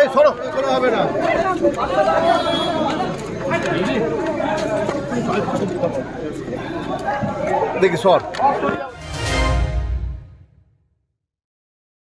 এই সরো কোনো হবে না। দেখি সর।